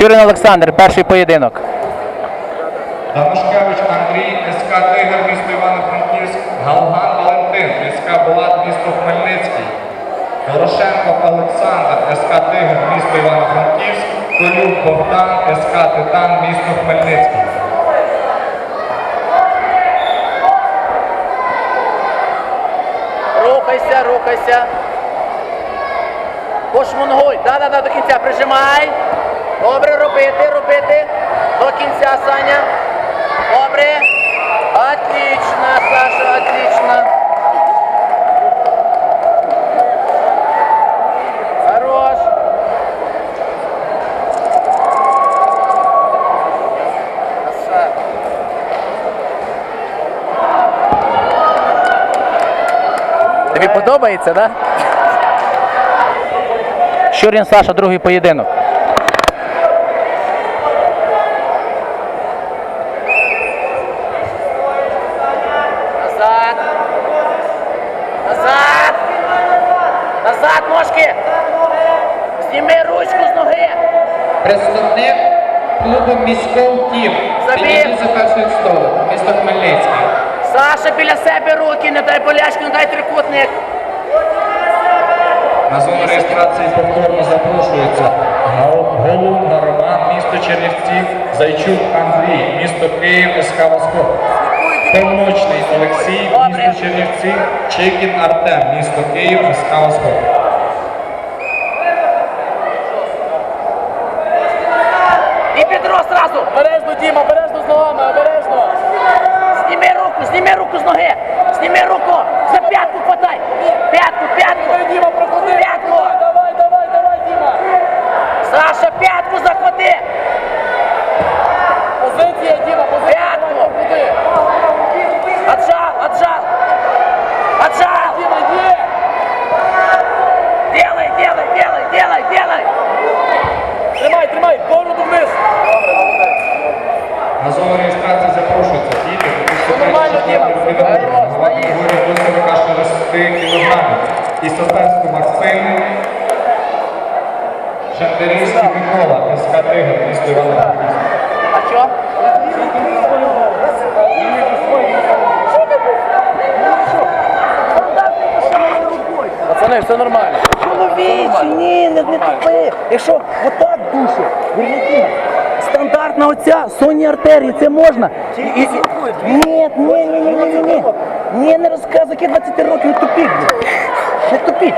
Щурин Олександр, перший поєдинок. Данушкевич Андрій, СК Тигр, місто Івано-Франківськ, Галган Валентин, СК Булат, місто Хмельницький, Дорошенко Олександр, СК Тигр, місто Івано-Франківськ, Колюк Богдан, СК Титан, місто Хмельницький. Рухайся, рухайся. Пошмунгуй. Да-да-да, до кінця. Прижимай. Добре робити, робити. До кінця, Саня. Добре. Отлично, Саша, отлично. Хорош. Тобі подобається, так? Да? Щурин Саша, другий поєдинок. Назад. Назад. Назад, ножки. Зніми ручку з ноги. Представник клубу міського тім. Забіг. За перший стол, місто Хмельницький. Саша, біля себе руки, не дай болячку, не дай трикутник. На зону реєстрації повторно запрошується Голубна Роман, місто Чернівці, Зайчук Андрій, місто Київ, СК Восков. Повночний Олексій, місто Чернівці, Чекін Артем, місто Київ, СК Восков. І бідро зразу. Обережно, Діма, обережно з ногами, обережно. Зніми руку, зніми руку з ноги. Зніми руку. Отжал. Делай, делай, делай, делай, делай. Тримай, тримай, бороду вниз. Добре, молодець. На зону реєстрації запрошується діти, Все нормально, Діма, категорії до 46 кг. І Сосенську Максим, Шандерівський Микола, СК Тигр, місто Івано-Франківськ. Все нормально. Чоловічі, ні, не, не тупи. Якщо отак душу, верніться, стандартна оця, сонні артерії, це можна. І, і, ні, ні, ні, ні, ні, ні, ні. Ні, не розказуй, які 20 років тупік. тупіть. Не тупіть.